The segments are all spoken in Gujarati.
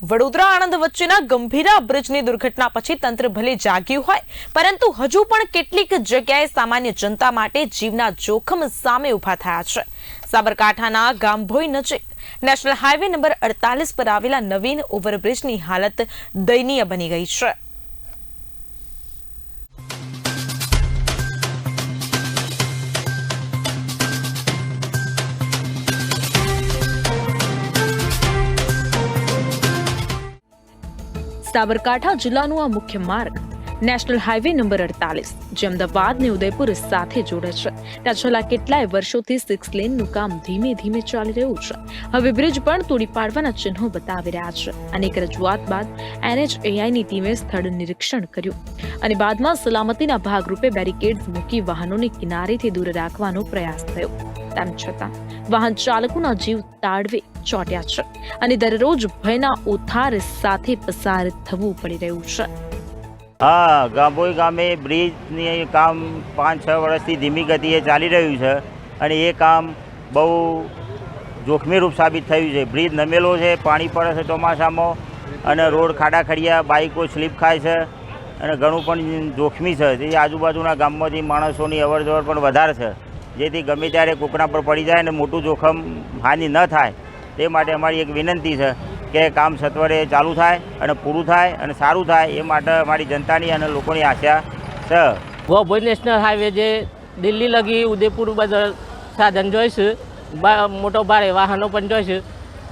વડોદરા આણંદ વચ્ચેના ગંભીરા બ્રિજની દુર્ઘટના પછી તંત્ર ભલે જાગ્યું હોય, પરંતુ હજુ પણ કેટલીક જગ્યાએ સામાન્ય જનતા માટે જીવના જોખમ સામે ઊભા થયા છે. સાબરકાંઠાના ગામભોઈ નજીક નેશનલ હાઈવે નંબર અડતાલીસ પર આવેલા નવીન ઓવરબ્રિજની હાલત દયનીય બની ગઈ છે. સાબરકાંઠા જિલ્લાનું આ મુખ્ય માર્ગ. નેશનલ હાઈવે નંબર અડતાલીસ, જે અમદાવાદ ને ઉદયપુર સાથે જોડે છે. ત્યાં છેલ્લા કેટલાય વર્ષોથી સિક્સ લેનનું કામ ધીમે ધીમે ચાલી રહ્યું છે. હવે બ્રિજ પણ તોડી પાડવાના ચિહ્નો બતાવી રહ્યા છે. અનેક રજૂઆત બાદ એનએચએઆઈની ટીમે સ્થળ નિરીક્ષણ કર્યું. અને બાદમાં સલામતીના ભાગરૂપે બેરિકેડ્સ મૂકી વાહનોને કિનારેથી દૂર રાખવાનો પ્રયાસ થયો. તેમ છતાં, વાહન ચાલકોના જીવ તાળવે ચોટ્યા છે અને દરરોજ ભયના ઓથાર સાથે પસાર થવું પડી રહ્યું છે. હા, ગાંભોઈ ગામે બ્રિજની કામ પાંચ છ વર્ષથી ધીમી ગતિએ ચાલી રહ્યું છે અને એ કામ બહુ જોખમી રૂપ સાબિત થયું છે. બ્રિજ નમેલો છે, પાણી પડે છે ચોમાસામાં અને રોડ ખાડા ખડિયા બાઇકો સ્લીપ ખાય છે અને ઘણું પણ જોખમી છે. તે આજુબાજુના ગામમાંથી માણસોની અવર જવર પણ વધારે છે. જેથી ગમે ત્યારે કોકના પર પડી જાય અને મોટું જોખમ હાનિ ન થાય. તે માટે અમારી એક વિનંતી છે કે કામ સત્વરે ચાલુ થાય અને પૂરું થાય અને સારું થાય એ માટે અમારી જનતાની અને લોકોની આશા છે. ગોભોઈ નેશનલ હાઈવે જે દિલ્હી લગી ઉદયપુર બધા સાધન જોઈશ મોટો ભારે વાહનો પણ જોઈશ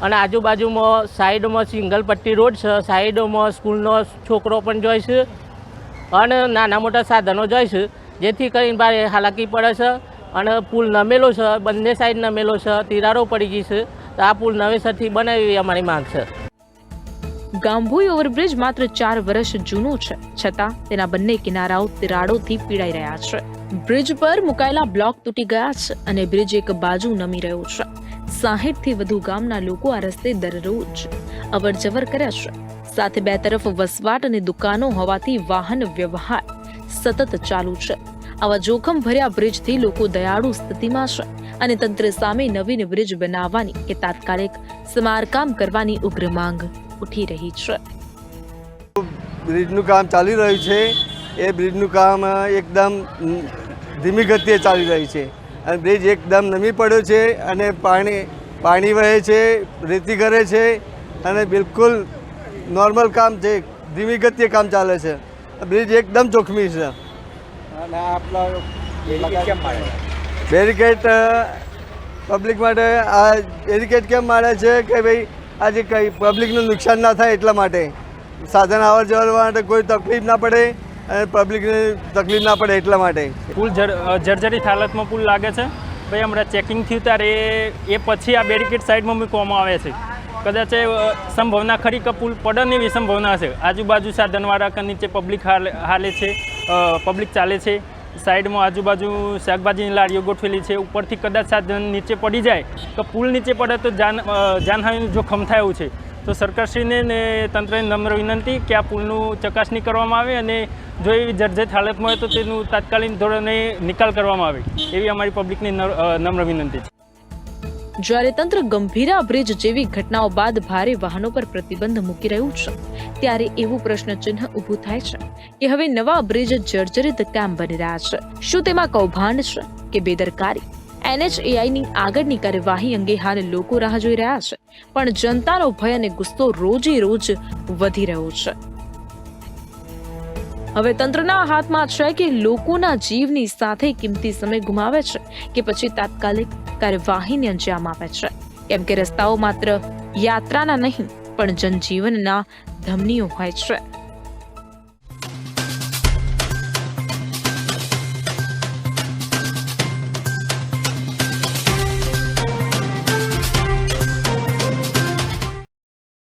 અને આજુબાજુમાં સાઈડમાં સિંગલ પટ્ટી રોડ છે, સાઈડમાં સ્કૂલનો છોકરો પણ જોઈશ અને નાના મોટા સાધનો જોઈશ જેથી કરીને ભારે હાલાકી પડે છે અને પુલ નમેલો છે, બંને સાઈડ નમેલો છે, તિરાડો પડી ગઈ છે. આ પુલ નવેસરથી બનાવી અમારી માંગ છે. ગાંભોઈ ઓવરબ્રિજ માત્ર ચાર વર્ષ જૂનું છે. છતાં તેના બંને કિનારાઓ તિરાડોથી પીડાઈ રહ્યા છે. બ્રિજ પર મુકાયેલા બ્લોક તૂટી ગયા છે અને બ્રિજ એક બાજુ નમી રહ્યો છે. સાહીઠથી વધુ ગામના લોકો આ રસ્તે દરરોજ અવર જવર કરે છે. સાથે બે તરફ વસવાટ અને દુકાનો હોવાથી વાહન વ્યવહાર સતત ચાલુ છે. આવા જોખમ ભર્યા બ્રિજથી લોકો દયાળુ સ્થિતિમાં છે અને તંત્ર સામે નવીન બ્રિજ બનાવવાની કે તાત્કાલિક સમારકામ કરવાની ઉગ્ર માંગ ઉઠી રહી છે. બ્રિજનું કામ ચાલી રહ્યું છે. એ બ્રિજનું કામ એકદમ ધીમી ગતિએ ચાલી રહ્યું છે. અને બ્રિજ એકદમ નમી પડ્યો છે અને પાણી પાણી વહે છે, રેતી કરે છે અને બિલકુલ નોર્મલ કામ છે. ધીમી ગતિએ કામ ચાલે છે. બ્રિજ એકદમ જોખમી છે. બેરિકેડ પબ્લિક માટે આ બેરિકેડ કેમ મારે છે કે ભાઈ આજે કંઈ પબ્લિકનું નુકસાન ના થાય એટલા માટે. સાધન આવર જવર માટે કોઈ તકલીફ ના પડે અને પબ્લિકને તકલીફ ના પડે એટલા માટે. પુલ જર્જરિત હાલતમાં પુલ લાગે છે. ભાઈ હમણાં ચેકિંગ થયું ત્યારે એ એ પછી આ બેરિકેડ સાઈડમાં મૂકવામાં આવે છે. કદાચ એ સંભાવના ખરી કે પુલ પડે ને એવી સંભાવના છે આજુબાજુ સાધનવાળા કે નીચે પબ્લિક હાલે હાલે છે. પબ્લિક ચાલે છે. સાઈડમાં આજુબાજુ શાકભાજીની લારીઓ ગોઠવેલી છે. ઉપરથી કદાચ સાધન નીચે પડી જાય તો પુલ નીચે પડે તો જાન જાનહાનિનું જોખમ થાય છે. તો સરકારશ્રીને ને તંત્રને નમ્ર વિનંતી કે આ પુલનું ચકાસણી કરવામાં આવે અને જો એવી જર્જરિત હાલતમાં હોય તો તેનું તાત્કાલિક ધોરણે નિકાલ કરવામાં આવે એવી અમારી પબ્લિકની નમ્ર વિનંતી છે. જ્યારે તંત્ર ગંભીરા બ્રિજ જેવી ઘટનાઓ બાદ ભારે વાહનો પર પ્રતિબંધ મૂકી રહ્યું છે, ત્યારે એવું પ્રશ્નચિહ્ન ઊભું થાય છે કે હવે નવા બ્રિજ જર્જરિત કેમ બની રહ્યા છે. શું તેમાં કૌભાંડ છે કે બેદરકારી? એનએચએઆઈની આગળની કાર્યવાહી અંગે હાલ લોકો રાહ જોઈ રહ્યા છે, પણ જનતાનો ભય અને ગુસ્સો રોજે રોજ વધી રહ્યો છે. હવે તંત્રના હાથમાં છે કે લોકોના જીવની સાથે કિંમતી સમય ગુમાવે છે કે પછી તાત્કાલિક કાર્યવાહીને અંજામ આપે છે. કેમ કે રસ્તાઓ માત્ર યાત્રાના નહીં, પણ જનજીવનના ધમનીઓ હોય છે.